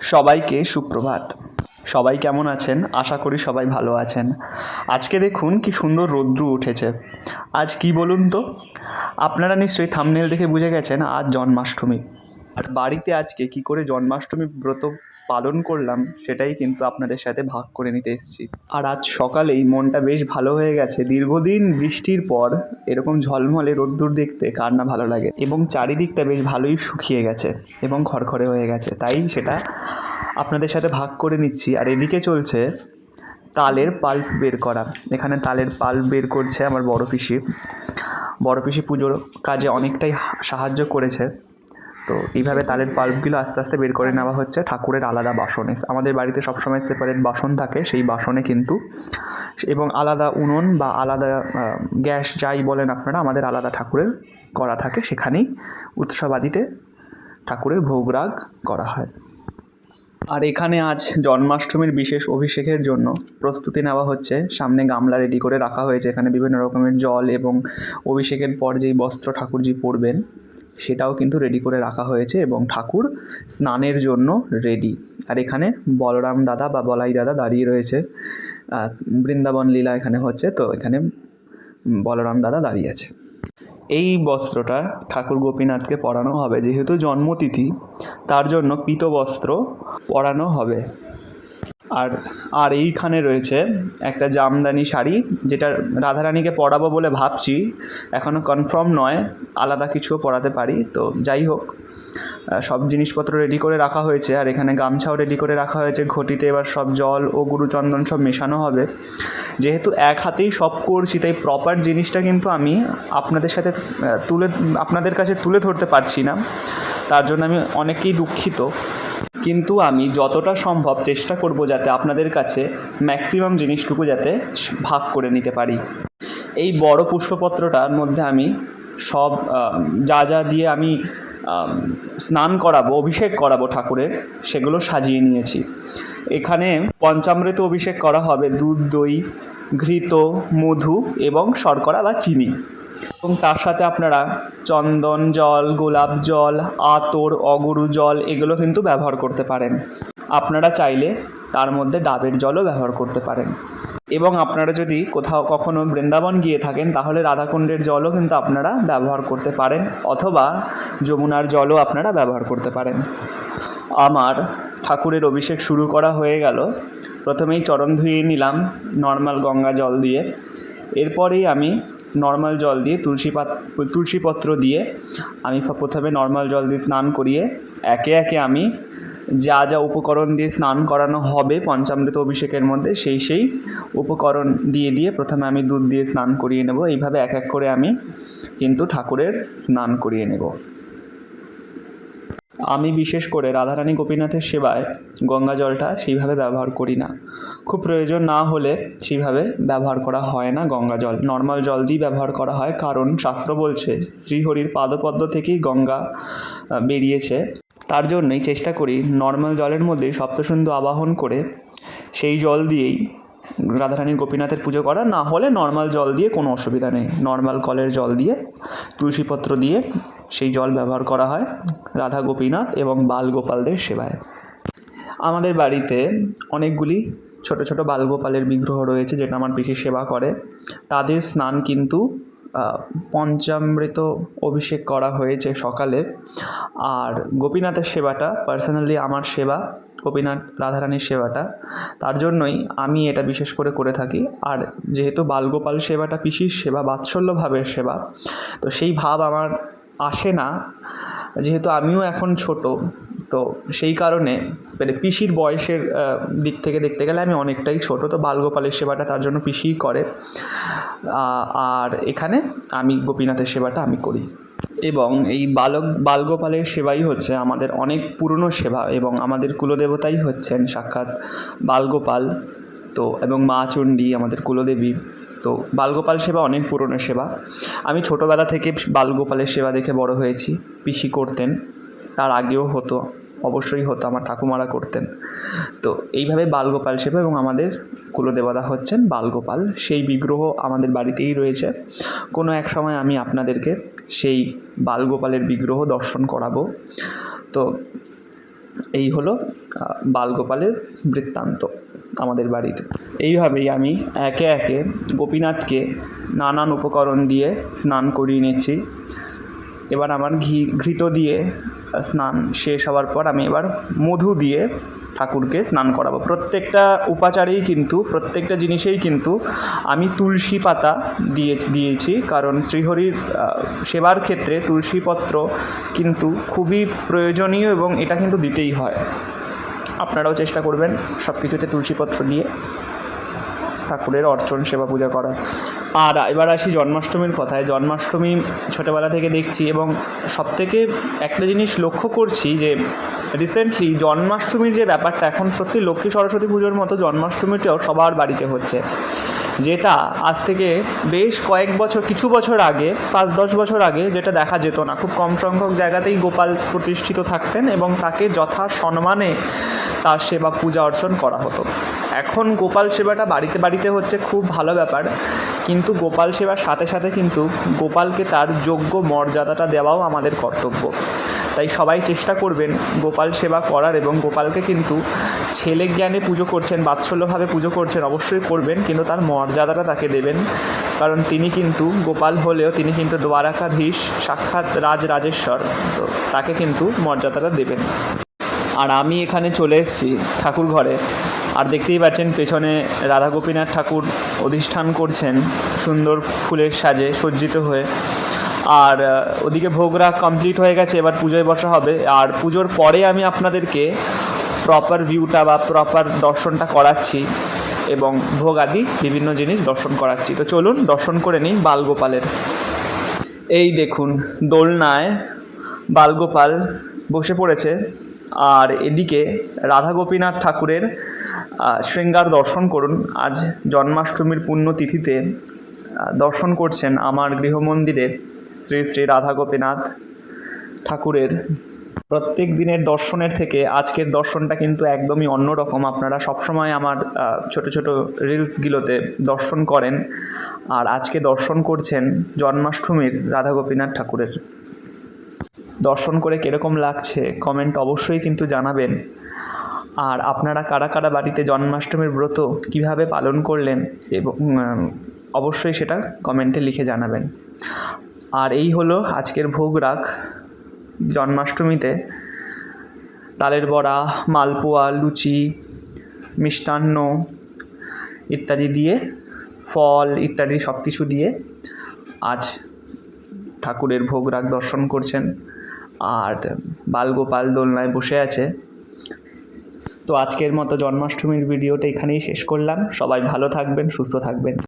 সবাইকে সুপ্রভাত। সবাই কেমন আছেন? আশা করি সবাই ভালো আছেন। আজকে দেখুন কি সুন্দর রৌদ্র উঠেছে। আজ কি বলুন তো? আপনারা নিশ্চয়ই থামনেল দেখে বুঝে গেছেন আজ জন্মাষ্টমী। আর বাড়িতে আজকে কি করে জন্মাষ্টমী ব্রত পালন করলাম, সেটাই কিন্তু আপনাদের সাথে ভাগ করে নিতে এসেছি। আর আজ সকালেই মনটা বেশ ভালো হয়ে গেছে। দীর্ঘদিন বৃষ্টির পর এরকম ঝলমলে রোদ্দুর দেখতে কার না ভালো লাগে এবং চারিদিকটা বেশ ভালোই শুকিয়ে গেছে এবং খড়খড়ে হয়ে গেছে। তাই সেটা আপনাদের সাথে ভাগ করে নিচ্ছি। আর এদিকে চলছে তালের পাল্প বের করা। এখানে তালের পাল্প বের করছে আমার বড় পিসি। বড় পিসি পুজোর কাজে অনেকটাই সাহায্য করেছে। তো এইভাবে তালের পাল্পগুলো আস্তে আস্তে বের করে নেওয়া হচ্ছে। ঠাকুরের আলাদা বাসনে। আমাদের বাড়িতে সবসময় সেপারেট বাসন থাকে, সেই বাসনে কিন্তু এবং আলাদা উনুন বা আলাদা গ্যাস যাই বলেন আপনারা, আমাদের আলাদা ঠাকুরের করা থাকে। সেখানেই উৎসবাদিতে ঠাকুরের ভোগরাগ করা হয়। আর এখানে আজ জন্মাষ্টমীর বিশেষ অভিষেকের জন্য প্রস্তুতি নেওয়া হচ্ছে। সামনে গামলা রেডি করে রাখা হয়েছে। এখানে বিভিন্ন রকমের জল এবং অভিষেকের পর যেই বস্ত্র ঠাকুরজি পরবেন, সেটাও কিন্তু রেডি করে রাখা হয়েছে এবং ঠাকুর স্নানের জন্য রেডি আর এখানে বলরাম দাদা বা বলাই দাদা দাঁড়িয়ে রয়েছে। বৃন্দাবন লীলা এখানে হচ্ছে, তো এখানে বলরাম দাদা দাঁড়িয়ে আছে। এই বস্ত্রটা ঠাকুর গোপীনাথকে পরানো হবে। যেহেতু জন্মতিথি, তার জন্য পিত বস্ত্র পরানো হবে। আর আর এইখানে রয়েছে একটা জামদানি শাড়ি, যেটা রাধারানীকে পরাবো বলে ভাবছি। এখনও কনফার্ম নয়, আলাদা কিছুও পরাতে পারি। তো যাই হোক সব জিনিসপত্র রেডি করে রাখা হয়েছে। আর এখানে গামছাও রেডি করে রাখা হয়েছে। ঘটিতে এবার সব জল ও গুরুচন্দন সব মেশানো হবে। যেহেতু এক হাতেই সব করছি, তাই প্রপার জিনিসটা কিন্তু আমি আপনাদের সাথে তুলে, আপনাদের কাছে তুলে ধরতে পারছি না। তার জন্য আমি অনেকেই দুঃখিত। কিন্তু আমি যতটা সম্ভব চেষ্টা করব যাতে আপনাদের কাছে ম্যাক্সিমাম জিনিসটুকু যাতে ভাগ করে নিতে পারি। এই বড় পুষ্পপত্রটার মধ্যে আমি সব যা যা দিয়ে আমি স্নান করাবো, অভিষেক করাবো ঠাকুরের, সেগুলো সাজিয়ে নিয়েছি। এখানে পঞ্চামৃত অভিষেক করা হবে, দুধ, দই, ঘৃত, মধু এবং শর্করা বা চিনি। এবং তার সাথে আপনারা চন্দন জল, গোলাপ জল, আতর, অগরু জল, এগুলো কিন্তু ব্যবহার করতে পারেন। আপনারা চাইলে তার মধ্যে ডাবের জলও ব্যবহার করতে পারেন। এবং আপনারা যদি কোথাও কখনো বৃন্দাবন গিয়ে থাকেন, তাহলে রাধাকুণ্ডের জলও কিন্তু আপনারা ব্যবহার করতে পারেন, অথবা যমুনার জলও আপনারা ব্যবহার করতে পারেন। আমার ঠাকুরের অভিষেক শুরু করা হয়ে গেল। প্রথমেই চরণ ধুয়ে নিলাম নর্মাল গঙ্গা জল দিয়ে। এরপরেই আমি নর্মাল জল দিয়ে তুলসী পাত তুলসীপত্র দিয়ে আমি প্রথমে নর্মাল জল দিয়ে স্নান করিয়ে একে একে আমি যা যা উপকরণ দিয়ে স্নান করানো হবে পঞ্চামৃত অভিষেকের মধ্যে, সেই সেই উপকরণ দিয়ে দিয়ে প্রথমে আমি দুধ দিয়ে স্নান করিয়ে নেব। এইভাবে এক এক করে আমি কিন্তু ঠাকুরের স্নান করিয়ে নেব। আমি বিশেষ করে রাধারানী গোপীনাথের সেবায় গঙ্গা জলটা সেইভাবে ব্যবহার করি না। খুব প্রয়োজন না হলে সেইভাবে ব্যবহার করা হয় না গঙ্গা জল। নর্মাল জল দিয়েই ব্যবহার করা হয়, কারণ শাস্ত্র বলছে, শ্রীহরির পাদপদ্ম থেকেই গঙ্গা বেরিয়েছে। তার জন্যই চেষ্টা করি নর্মাল জলের মধ্যে সপ্তসিন্ধু আবাহন করে সেই জল দিয়েই রাধারানী গোপীনাথের পুজো করা। না হলে নর্মাল জল দিয়ে কোনো অসুবিধা নেই। নর্মাল কলের জল দিয়ে, তুলসীপত্র দিয়ে সেই জল ব্যবহার করা হয় রাধা গোপীনাথ এবং বালগোপালদের সেবায়। আমাদের বাড়িতে অনেকগুলি ছোট ছোট বালগোপালের বিগ্রহ রয়েছে যেটা আমার পিসি সেবা করে। তাদের স্নান কিন্তু পঞ্চামৃত অভিষেক করা হয়েছে সকালে। আর গোপীনাথের সেবাটা পার্সোনালি আমার সেবা, গোপীনাথ রাধারানীর সেবাটা, তার জন্যই আমি এটা বিশেষ করে করে থাকি। আর যেহেতু বালগোপাল সেবাটা পিসির সেবা বাৎসল্য ভাবের সেবা, তো সেই ভাব আমার আসে না। যেহেতু আমিও এখন ছোট, তো সেই কারণে মানে পিসির বয়সের দিক থেকে দেখতে গেলে আমি অনেকটাই ছোট, তো বালগোপালের সেবাটা তার জন্য পিসিই করে। আর এখানে আমি গোপীনাথের সেবাটা আমি করি। এবং এই বালক বালগোপালের সেবাই হচ্ছে আমাদের অনেক পুরনো সেবা এবং আমাদের কুলদেবতাই হচ্ছেন সাক্ষাৎ বালগোপাল তো এবং মা চণ্ডী আমাদের কুলদেবী। তো বালগোপাল সেবা অনেক পুরনো সেবা। আমি ছোটোবেলা থেকে বালগোপালের সেবা দেখে বড় হয়েছি। পিসি করতেন, তার আগেও হতো, অবশ্যই হতো, আমার ঠাকুমারা করতেন। তো এইভাবে বালগোপাল সেবা এবং আমাদের কুলদেবতা হচ্ছেন বালগোপাল। সেই বিগ্রহ আমাদের বাড়িতেই রয়েছে। কোনো এক সময় আমি আপনাদেরকে সেই বালগোপালের বিগ্রহ দর্শন করাবো। তো এই হলো বালগোপালের বৃত্তান্ত। আমাদের বাড়ির এইভাবেই আমি একে একে গোপীনাথকে নানান উপকরণ দিয়ে স্নান করিয়ে নিচ্ছি। এবার আমার ঘি, ঘৃত দিয়ে স্নান শেষ হওয়ার পর আমি এবার মধু দিয়ে ঠাকুরকে স্নান করাবো। প্রত্যেকটা উপাচারেই কিন্তু, প্রত্যেকটা জিনিসেই কিন্তু আমি তুলসী পাতা দিয়ে, দিয়েছি। কারণ শ্রীহরির সেবার ক্ষেত্রে তুলসীপত্র কিন্তু খুবই প্রয়োজনীয় এবং এটা কিন্তু দিতেই হয়। আপনারাও চেষ্টা করবেন সব কিছুতে তুলসীপত্র দিয়ে ঠাকুরের অর্চন, সেবা পূজা করার। আর এবার আসি জন্মাষ্টমীর কথায়। জন্মাষ্টমী ছোটোবেলা থেকে দেখছি এবং সবথেকে একটা জিনিস লক্ষ্য করছি যে রিসেন্টলি জন্মাষ্টমীর যে ব্যাপারটা, এখন সত্যি লক্ষ্মী সরস্বতী পুজোর মতো জন্মাষ্টমীটাও সবার বাড়িতে হচ্ছে। যেটা আজ থেকে বেশ কয়েক বছর, কিছু বছর আগে, পাঁচ দশ বছর আগে যেটা দেখা যেত না। খুব কম সংখ্যক জায়গাতেই গোপাল প্রতিষ্ঠিত থাকতেন এবং তাকে যথা সম্মানে তার সেবা, পূজা অর্চন করা হতো। এখন গোপাল সেবাটা বাড়িতে বাড়িতে হচ্ছে খুব ভালো ব্যাপার। কিন্তু গোপাল সেবার সাথে সাথে কিন্তু গোপালকে তার যোগ্য মর্যাদাটা দেওয়াও আমাদের কর্তব্য। তাই সবাই চেষ্টা করবেন গোপাল সেবা করার এবং গোপালকে কিন্তু ছেলে জ্ঞানে পুজো করছেন, বাৎসল্যভাবে পুজো করছেন অবশ্যই করবেন, কিন্তু তার মর্যাদাটা তাকে দেবেন। কারণ তিনি কিন্তু গোপাল হলেও তিনি কিন্তু দ্বারাকাধীশ, সাক্ষাৎ রাজ রাজেশ্বর। তো তাকে কিন্তু মর্যাদাটা দেবেন। আর আমি এখানে চলে এসেছি ঠাকুর ঘরে। আর দেখতেই পাচ্ছেন পেছনে রাধা গোপীনাথ ঠাকুর অধিষ্ঠান করছেন, সুন্দর ফুলের সাজে সজ্জিত হয়ে। আর ওদিকে ভোগরাগ কমপ্লিট হয়ে গেছে, এবার পুজোয় বসা হবে। আর পুজোর পরে আমি আপনাদেরকে প্রপার ভিউটা বা প্রপার দর্শনটা করাচ্ছি এবং ভোগ আদি বিভিন্ন জিনিস দর্শন করাচ্ছি। তো চলুন দর্শন করে নিই বালগোপালের। এই দেখুন, দোলনায় বালগোপাল বসে পড়েছে। আর এদিকে রাধা গোপীনাথ ঠাকুরের শৃঙ্গার দর্শন করুন। আজ জন্মাষ্টমীর পুণ্যতিথিতে দর্শন করছেন আমার গৃহমন্দিরে শ্রী শ্রী রাধা গোপীনাথ ঠাকুরের। প্রত্যেক দিনের দর্শনের থেকে আজকের দর্শনটা কিন্তু একদমই অন্যরকম। আপনারা সবসময় আমার ছোট ছোট রিলসগুলোতে দর্শন করেন। আর আজকে দর্শন করছেন জন্মাষ্টমীর রাধা গোপীনাথ ঠাকুরের। দর্শন করে কীরকম লাগছে কমেন্ট অবশ্যই কিন্তু জানাবেন। আর আপনারা কারা কারা বাড়িতে জন্মাষ্টমীর ব্রত কীভাবে পালন করলেন এবং অবশ্যই সেটা কমেন্টে লিখে জানাবেন। আর এই হলো আজকের ভোগ রাগ জন্মাষ্টমীতে। তালের বড়া, মালপোয়া, লুচি, মিষ্টান্ন ইত্যাদি দিয়ে, ফল ইত্যাদি সব কিছু দিয়ে আজ ঠাকুরের ভোগ রাগ দর্শন করছেন। আর বালগোপাল দোলনায় বসে আছে। তো আজকের মতো জন্মাষ্টমীর ভিডিওটা এখানেই শেষ করলাম। সবাই ভালো থাকবেন, সুস্থ থাকবেন।